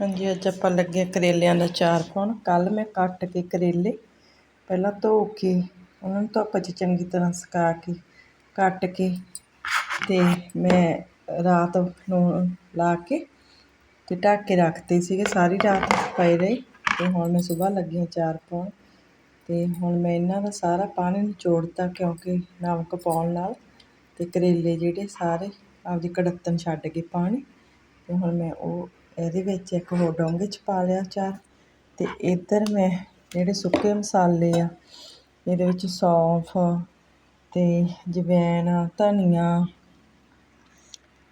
ਹਾਂਜੀ, ਅੱਜ ਆਪਾਂ ਲੱਗੇ ਕਰੇਲਿਆਂ ਦਾ ਚਾਰ ਪਾਉਣ। ਕੱਲ ਮੈਂ ਕੱਟ ਕੇ ਕਰੇਲੇ ਪਹਿਲਾਂ ਧੋ ਕੇ ਉਹਨਾਂ ਨੂੰ ਧੁੱਪ 'ਚ ਚੰਗੀ ਤਰ੍ਹਾਂ ਸੁਕਾ ਕੇ ਕੱਟ ਕੇ ਤੇ ਮੈਂ ਰਾਤ ਨੂੰ ਲਾ ਕੇ ਤੇ ਢੱਕ ਕੇ ਰੱਖਤੇ ਸੀਗੇ। ਸਾਰੀ ਰਾਤ ਪਏ ਰਹੇ ਤੇ ਹੁਣ ਮੈਂ ਸਵੇਰ ਲੱਗੀ ਚਾਰ ਪਾਉਣ ਤੇ ਹੁਣ ਮੈਂ ਇਹਨਾਂ ਦਾ ਸਾਰਾ ਪਾਣੀ ਨਿਚੋੜਤਾ ਕਿਉਂਕਿ ਨਮਕ ਪਾਉਣ ਨਾਲ ਤੇ ਕਰੇਲੇ ਜਿਹੜੇ ਸਾਰੇ ਆਪਦੀ ਕੜੱਤਣ ਛੱਡ ਗਏ ਪਾਣੀ ਤੇ ਹੁਣ ਮੈਂ ਉਹ ਇਹਦੇ ਵਿੱਚ ਇੱਕ ਹੋਰ ਡੋਂਗੇ 'ਚ ਪਾ ਲਿਆ ਚਾਰ ਅਤੇ ਇੱਧਰ ਮੈਂ ਜਿਹੜੇ ਸੁੱਕੇ ਮਸਾਲੇ ਆ, ਇਹਦੇ ਵਿੱਚ ਸੌਂਫ ਅਤੇ ਜਵੈਣ, ਧਨੀਆ,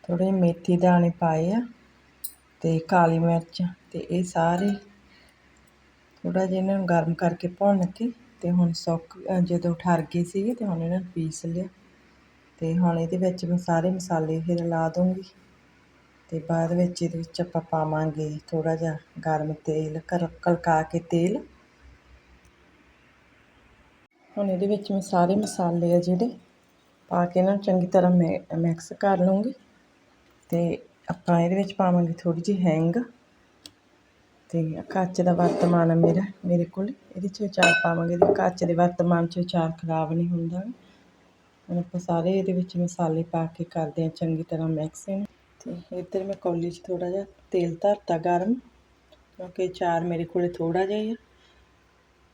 ਥੋੜ੍ਹੇ ਮੇਥੀ ਦਾਣੇ ਪਾਏ ਆ ਅਤੇ ਕਾਲੀ ਮਿਰਚ ਅਤੇ ਇਹ ਸਾਰੇ ਥੋੜ੍ਹਾ ਜਿਹਾ ਇਹਨਾਂ ਨੂੰ ਗਰਮ ਕਰਕੇ ਭੁੰਨ ਕੇ ਅਤੇ ਹੁਣ ਸੁੱਕ ਜਦੋਂ ਠਰ ਗਏ ਸੀਗੇ ਤੇ ਹੁਣ ਇਹਨਾਂ ਨੂੰ ਪੀਸ ਲਿਆ। ਅਤੇ ਹੁਣ ਇਹਦੇ ਵਿੱਚ ਮੈਂ ਸਾਰੇ ਮਸਾਲੇ ਫਿਰ ਲਾ ਦੂੰਗੀ ਅਤੇ ਬਾਅਦ ਵਿੱਚ ਇਹਦੇ ਵਿੱਚ ਆਪਾਂ ਪਾਵਾਂਗੇ ਥੋੜ੍ਹਾ ਜਿਹਾ ਗਰਮ ਤੇਲ ਕਰ ਕਲਕਾ ਕੇ ਤੇਲ। ਹੁਣ ਇਹਦੇ ਵਿੱਚ ਮੈਂ ਸਾਰੇ ਮਸਾਲੇ ਆ ਜਿਹੜੇ, ਪਾ ਕੇ ਇਹਨਾਂ ਨੂੰ ਚੰਗੀ ਤਰ੍ਹਾਂ ਮਿਕਸ ਕਰ ਲੂੰਗੀ। ਤੇ ਆਪਾਂ ਇਹਦੇ ਵਿੱਚ ਪਾਵਾਂਗੇ ਥੋੜ੍ਹੀ ਜਿਹੀ ਹੈਂਗ। ਤੇ ਕੱਚ ਦਾ ਵਰਤਮਾਨ ਆ ਮੇਰਾ, ਮੇਰੇ ਕੋਲ। ਇਹਦੇ 'ਚ ਅਚਾਰ ਪਾਵਾਂਗੇ, ਇਹਦੇ ਕੱਚ ਦੇ ਵਰਤਮਾਨ 'ਚ ਅਚਾਰ ਖਰਾਬ ਨਹੀਂ ਹੁੰਦਾ। ਹੁਣ ਆਪਾਂ ਸਾਰੇ ਇਹਦੇ ਵਿੱਚ ਮਸਾਲੇ ਪਾ ਕੇ ਕਰਦੇ ਹਾਂ ਚੰਗੀ ਤਰ੍ਹਾਂ ਮਿਕਸ ਇਹਨੂੰ। ਇੱਧਰ ਮੈਂ ਕੌਲੀ 'ਚ ਥੋੜ੍ਹਾ ਜਿਹਾ ਤੇਲ ਧਰਤਾ ਗਰਮ, ਕਿਉਂਕਿ ਅਚਾਰ ਮੇਰੇ ਕੋਲ ਥੋੜ੍ਹਾ ਜਿਹਾ ਹੀ ਆ।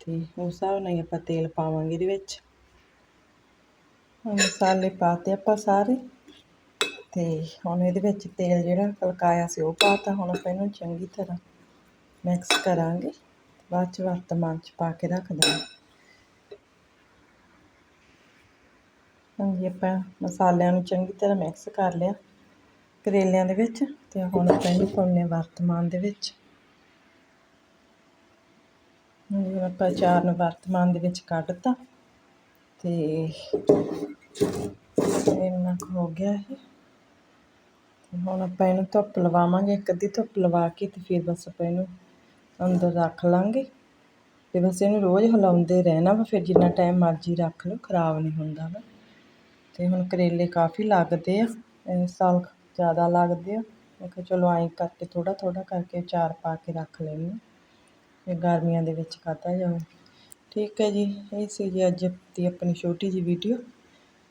ਤੇ ਉਸ ਹਿਸਾਬ ਨਾਲ ਆਪਾਂ ਤੇਲ ਪਾਵਾਂਗੇ ਇਹਦੇ ਵਿੱਚ। ਮਸਾਲੇ ਪਾਤੇ ਆਪਾਂ ਸਾਰੇ। ਤੇ ਹੁਣ ਇਹਦੇ ਵਿੱਚ ਤੇਲ ਜਿਹੜਾ ਕਲਕਾਇਆ ਸੀ ਉਹ ਪਾਤਾ, ਹੁਣ ਆਪਾਂ ਇਹਨੂੰ ਚੰਗੀ ਤਰ੍ਹਾਂ ਮਿਕਸ ਕਰਾਂਗੇ। ਬਾਅਦ ਚ ਵਰਤਮਾਨ ਚ ਪਾ ਕੇ ਰੱਖ ਦਾਂਗੇ। ਹਾਂਜੀ, ਆਪਾਂ ਮਸਾਲਿਆਂ ਨੂੰ ਚੰਗੀ ਤਰ੍ਹਾਂ ਮਿਕਸ ਕਰ ਲਿਆ। ਕਰੇਲਿਆਂ ਦੇ ਵਿੱਚ ਤੇ ਹੁਣ ਆਪਾਂ ਇਹਨੂੰ ਪਾਉਂਦੇ ਵਰਤਮਾਨ ਦੇ ਵਿੱਚ। ਹੁਣ ਆਪਾਂ ਚਾਰ ਨੂੰ ਵਰਤਮਾਨ ਦੇ ਵਿੱਚ ਕੱਢਤਾ ਤੇ ਇੰਨਾ ਕੁ ਹੋ ਗਿਆ ਇਹ। ਹੁਣ ਆਪਾਂ ਇਹਨੂੰ ਧੁੱਪ ਲਵਾਵਾਂਗੇ, ਇੱਕ ਅੱਧੀ ਧੁੱਪ ਲਵਾ ਕੇ ਤੇ ਫਿਰ ਬਸ ਆਪਾਂ ਇਹਨੂੰ ਅੰਦਰ ਰੱਖ ਲਾਂਗੇ। ਤੇ ਬਸ ਇਹਨੂੰ ਰੋਜ਼ ਹਿਲਾਉਂਦੇ ਰਹਿਣਾ ਵਾ, ਫਿਰ ਜਿੰਨਾ ਟਾਈਮ ਮਰਜ਼ੀ ਰੱਖ ਲਓ, ਖਰਾਬ ਨਹੀਂ ਹੁੰਦਾ ਵਾ। ਤੇ ਹੁਣ ਕਰੇਲੇ ਕਾਫੀ ਲੱਗਦੇ ਆ ਇਸ ਸਾਲ ਜ਼ਿਆਦਾ ਲੱਗਦੇ ਆ। ਮੈਂ ਕਿਹਾ ਚਲੋ ਐਂ ਕਰਕੇ, ਥੋੜ੍ਹਾ ਥੋੜ੍ਹਾ ਕਰਕੇ ਅਚਾਰ ਪਾ ਕੇ ਰੱਖ ਲੈਂਦੀ ਹਾਂ। ਫਿਰ ਗਰਮੀਆਂ ਦੇ ਵਿੱਚ ਖਾਧਾ ਜਾਵੇ। ਠੀਕ ਹੈ ਜੀ, ਇਹ ਸੀ ਜੀ ਅੱਜ ਦੀ ਆਪਣੀ ਛੋਟੀ ਜਿਹੀ ਵੀਡੀਓ।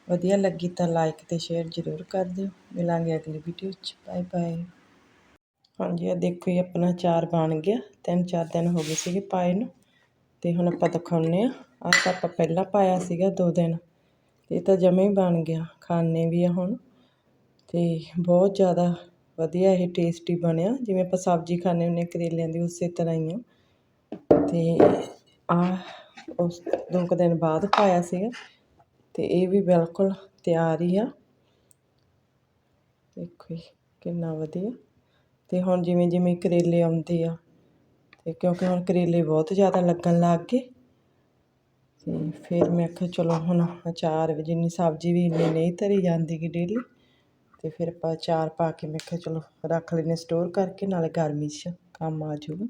ਵਧੀਆ ਲੱਗੀ ਤਾਂ ਲਾਈਕ ਅਤੇ ਸ਼ੇਅਰ ਜ਼ਰੂਰ ਕਰ ਦਿਓ। ਮਿਲਾਂਗੇ ਅਗਲੀ ਵੀਡੀਓ 'ਚ ਬਾਏ ਬਾਏ ਹਾਂਜੀ ਆ ਦੇਖੋ ਜੀ, ਆਪਣਾ ਚਾਰ ਬਣ ਗਿਆ। ਤਿੰਨ ਚਾਰ ਦਿਨ ਹੋ ਗਏ ਸੀਗੇ ਪਾਏ ਨੂੰ। ਤੇ ਹੁਣ ਆਪਾਂ ਦਿਖਾਉਂਦੇ ਆ ਆਹ ਤਾਂ ਆਪਾਂ ਪਹਿਲਾਂ ਪਾਇਆ ਸੀਗਾ ਦੋ ਦਿਨ। ਇਹ ਤਾਂ ਜਮੇ ਹੀ ਬਣ ਗਿਆ। ਖਾਣੇ ਵੀ ਆ ਹੁਣ। ਅਤੇ ਬਹੁਤ ਜ਼ਿਆਦਾ ਵਧੀਆ ਇਹ ਟੇਸਟੀ ਬਣਿਆ। ਜਿਵੇਂ ਆਪਾਂ ਸਬਜ਼ੀ ਖਾਂਦੇ ਹੁੰਦੇ ਕਰੇਲਿਆਂ ਦੀ ਉਸੇ ਤਰ੍ਹਾਂ ਹੀ ਆ। ਅਤੇ ਆਹ ਉਸ ਦੋ ਕੁ ਦਿਨ ਬਾਅਦ ਪਾਇਆ ਸੀਗਾ ਅਤੇ ਇਹ ਵੀ ਬਿਲਕੁਲ ਤਿਆਰ ਹੀ ਆ। ਦੇਖੋ ਜੀ, ਕਿੰਨਾ ਵਧੀਆ। ਅਤੇ ਹੁਣ ਜਿਵੇਂ ਜਿਵੇਂ ਕਰੇਲੇ ਆਉਂਦੇ ਆ ਅਤੇ ਕਿਉਂਕਿ ਹੁਣ ਕਰੇਲੇ ਬਹੁਤ ਜ਼ਿਆਦਾ ਲੱਗਣ ਲੱਗ ਗਏ। ਅਤੇ ਫਿਰ ਮੈਂ ਕਿਹਾ ਚਲੋ ਹੁਣ ਅਚਾਰ ਵੀ ਜਿੰਨੀ ਸਬਜ਼ੀ ਵੀ ਇੰਨੀ ਨਹੀਂ ਧਰੀ ਜਾਂਦੀ ਗੀ ਡੇਲੀ ਅਤੇ ਫਿਰ ਆਪਾਂ ਅਚਾਰ ਪਾ ਕੇ ਮੈਂ ਕਿਹਾ ਚਲੋ ਰੱਖ ਲੈਨੇ ਸਟੋਰ ਕਰਕੇ, ਨਾਲੇ ਗਰਮੀ 'ਚ ਕੰਮ ਆ ਜਾਊਗਾ।